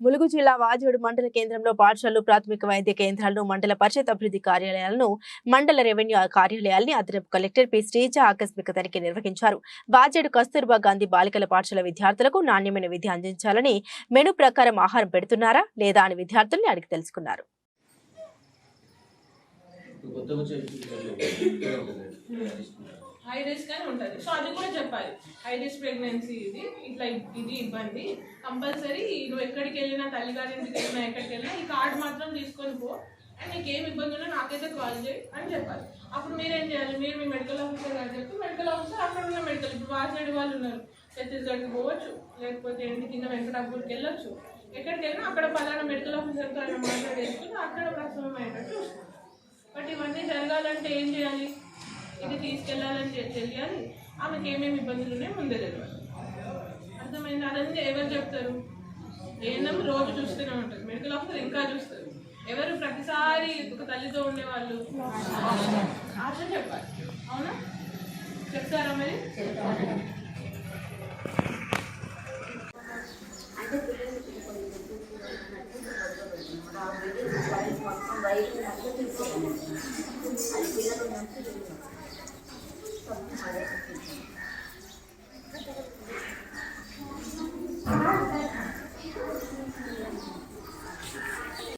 ములుగు జిల్లా వాజేడు మండల కేంద్రంలో పాఠశాలలు ప్రాథమిక వైద్య కేంద్రాలను మండల పరిషత్ అభివృద్ధి కార్యాలయాలను మండల రెవెన్యూ కార్యాలయాల్ని అదనపు కలెక్టర్ పి. శ్రీజ ఆకస్మిక తనిఖీ నిర్వహించారు. వాజేడు కస్తూర్బా గాంధీ బాలికల పాఠశాల విద్యార్థులకు నాణ్యమైన విద్య అందించాలని మెను ప్రకారం ఆహారం పెడుతున్నారా లేదా అని విద్యార్థుల్ని అడిగి తెలుసుకున్నారు. కొత్తగా వచ్చే హై రిస్క్ అని ఉంటుంది. సో అది కూడా చెప్పాలి. హై రిస్క్ ప్రెగ్నెన్సీ ఇది. ఇట్లా ఇది ఇబ్బంది. కంపల్సరీ నువ్వు ఎక్కడికి వెళ్ళినా తల్లిగారింటికి వెళ్ళినా ఎక్కడికి వెళ్ళినా ఈ కార్డు మాత్రం తీసుకొని పో. అండ్ నీకు ఏం ఇబ్బంది ఉన్నా నాకైతే కాల్ చేయి అని చెప్పాలి. అప్పుడు మీరేం చేయాలి? మీరు మీ మెడికల్ ఆఫీసర్ గారు చెప్పి మెడికల్ ఆఫీసర్ అక్కడ ఉన్న మెడికల్ ఇప్పుడు వాసిరెడ్డి వాళ్ళు ఉన్నారు. ఛత్తీస్గఢ్కి పోవచ్చు. లేకపోతే ఇంటి కింద వెంకటాపూర్కి వెళ్ళొచ్చు. ఎక్కడికి వెళ్ళినా అక్కడ పలానా మెడికల్ ఆఫీసర్తో ఆయన మాట్లాడేసుకుని అక్కడ ప్రసవం అయ్యేటట్టు చూసుకోవాలి. బట్ ఇవన్నీ జరగాలంటే ఏం చేయాలి? ఇది తీసుకెళ్ళాలని తెలియాలి. ఆమెకి ఏమేమి ఇబ్బందులు ఉన్నాయో ముందే తెలియాలి. అర్థమైంది? అదంతా ఎవరు చెప్తారు? ఏఎన్ఎం రోజు చూస్తూనే ఉంటుంది మెడికల్ ఆఫీసర్ ఇంకా చూస్తారు. ఎవరు ప్రతిసారి ఒక తల్లితో ఉండేవాళ్ళు? ఆశ చెప్పాలి. అవునా? చెప్తారా మరి? 常人很紧张。